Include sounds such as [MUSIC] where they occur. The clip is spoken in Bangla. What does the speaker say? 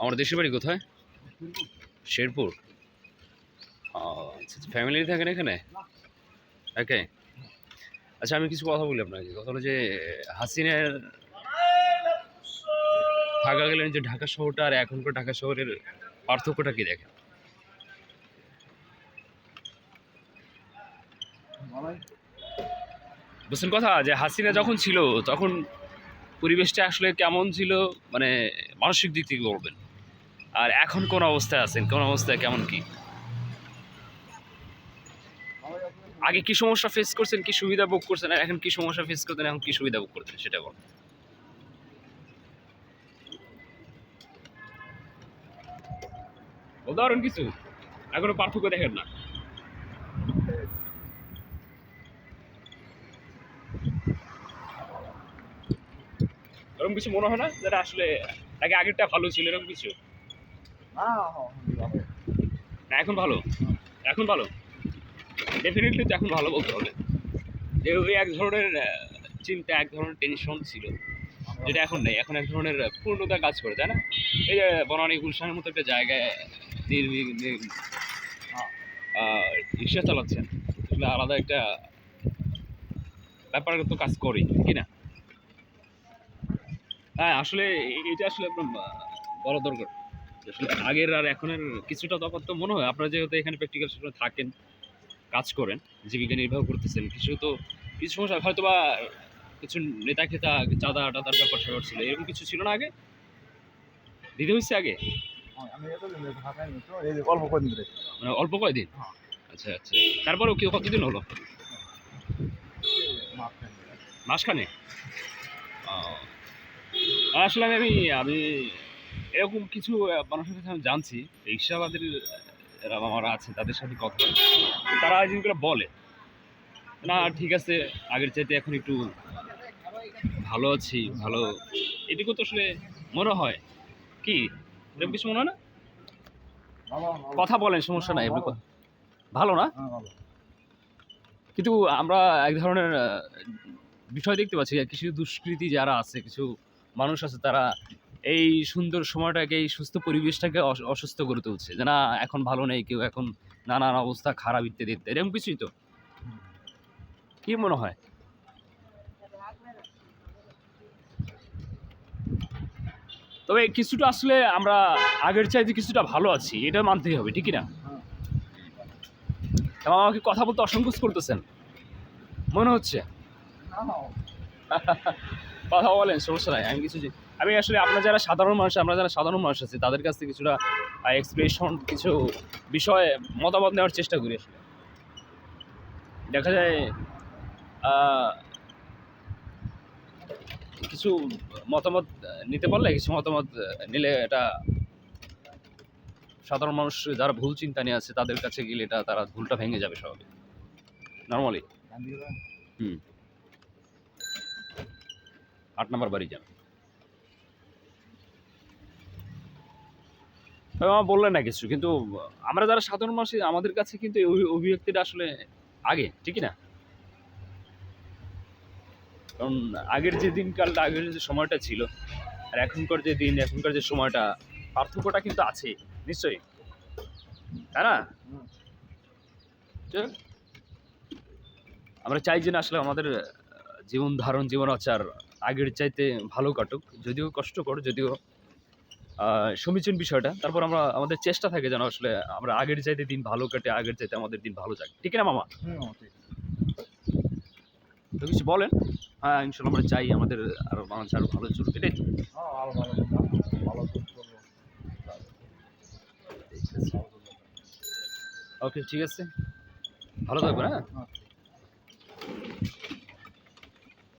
আমার দেশের বাড়ি কোথায়? শেরপুর। আচ্ছা ফ্যামিলি থাকেন এখানে? ওকে আচ্ছা আমি কিছু কথা বলি আপনাকে। কথা হলো যে, হাসিনের থাকা গেলেন যে ঢাকা শহরটা, আর এখনকার ঢাকা শহরের পার্থক্যটা কি দেখেন? বুঝছেন কথা যে, হাসিনা যখন ছিল, তখন পরিবেশটা আসলে কেমন ছিল? মানে মানসিক দিক থেকে বলবেন। আর এখন কোন অবস্থায় আছেন? কোন অবস্থায় কেমন কি? আগে কি সমস্যা ফেস করছেন? কি সুবিধা ভোগ করছেন? আর এখন কি সমস্যা ফেস করতেন এখন কি সুবিধা ভোগ করতেন সেটা বল। উদাহরণ কিছু? এখনও পার্থক্য দেখেন না। এরকম কিছু মনে হয় না? যেটা আসলে আগে আগেরটা ভালো ছিল, এরকম কিছু? না, এখন ভালো। এখন ভালো। ডেফিনেটলি তো এখন ভালো বলতে হবে। যে ওই এক ধরনের চিন্তা, এক ধরনের টেনশন ছিল, যেটা এখন নেই। এখন এক ধরনের পূর্ণতা কাজ করে, তাই না? এই যে বনানী গুলশানের মতো একটা জায়গায় রিক্সা চালাচ্ছেন, আসলে আলাদা একটা ব্যাপার তো কাজ করি কি না? হ্যাঁ আসলে এটা আসলে আপনার বড় দরকার আগের আর এখনের কিছুটা তফাৎ তো মনে হয়। আপনারা যেহেতু এখানে প্র্যাকটিক্যাল সেখানে থাকেন কাজ করেন জীবিকা নির্বাহ করতেছেন কিছু তো কিছু সমস্যা হয়তো বা কিছু নেতা খেতা চাঁদা টাদার ব্যাপার স্যাপার ছিল এরকম কিছু ছিল না আগে? দিতে হয়েছে আগে? অল্প ধরে। মানে অল্প কয়দিন। আচ্ছা আচ্ছা। তারপরেও কেউ কতদিন হলো? মাসখানে। আসলে আমি আমি এরকম কিছু মানুষের কাছে আমি জানছি রিক্সাবাদের আমার আছে তাদের সাথে কথা তারা এই জিনিসগুলো বলে। না ঠিক আছে আগের চাইতে এখন একটু ভালো আছি ভালো। এটুকু তো আসলে মনে হয়। কি? এরকম কিছু মনে হয় না। কথা বলেন সমস্যা নাই এমনি কথা- ভালো না? হ্যাঁ, কিন্তু আমরা এক ধরনের বিষয় দেখতে পাচ্ছি কিছু দুষ্কৃতি যারা আছে কিছু মানুষ আছে তারা এই সুন্দর সময়টাকে এই সুস্থ পরিবেশটাকে অস- অসুস্থ করে তুলছে যে না এখন ভালো নেই কেউ এখন নানান অবস্থা খারাপ ইত্যাদি ইত্যাদি এরকম কিছুই তো। কি মনে হয়? তবে কিছুটা আসলে আমরা আগের চাইতে কিছুটা ভালো আছি এটা মানতেই হবে ঠিকই না। এবং আমাকে কথা বলতে অসংকোচ করতেছেন? মনে হচ্ছে? [LAUGHS] কথা বলেন সমস্যা নাই আমি কিছু আমি আসলে আপনার যারা সাধারণ মানুষ আমরা যারা সাধারণ মানুষ আছি তাদের কাছ থেকে কিছুটা এক্সপ্রেশন কিছু বিষয়ে মতামত নেওয়ার চেষ্টা করি আসলে। দেখা যায় কিছু মতামত নিতে পারলে কিছু মতামত নিলে এটা সাধারণ মানুষ যারা ভুল চিন্তা নিয়ে আছে তাদের কাছে গেলে এটা তারা ভুলটা ভেঙে যাবে স্বাভাবিক। নর্মালি হুম। আট নম্বর বাড়ি যান তবে আমার বললেন না কিছু, কিন্তু আমরা যারা সাধারণ মানুষ, আমাদের কাছে কিন্তু এই অভি- অভিব্যক্তিটা আসলে আগে ঠিকই না? কারণ আগের যে দিনকালটা, আগের যে সময়টা ছিল, আর এখনকার যে দিন, এখনকার যে সময়টা, পার্থক্যটা কিন্তু আছে, নিশ্চয়ই। তাই না। আমরা চাই যে না আসলে আমাদের জীবন ধারণ, জীবন আচার আগের চাইতে ভালো কাটুক, যদিও কষ্টকর, যদিও সমীচীন বিষয়টা। তারপর আমরা আমাদের চেষ্টা থাকে যেন আসলে আমরা আগের চাইতে দিন ভালো কাটে আগের চাইতে আমাদের দিন ভালো যাক। ঠিক না মামা? তো কিছু বলেন? হ্যাঁ ইনশাল্লাহ আমরা চাই আমাদের আরও মানুষ আরও ভালো চলুক এটাই তো। হ্যাঁ। ওকে ঠিক আছে। ভালো থাকবেন হ্যাঁ? হ্যাঁ।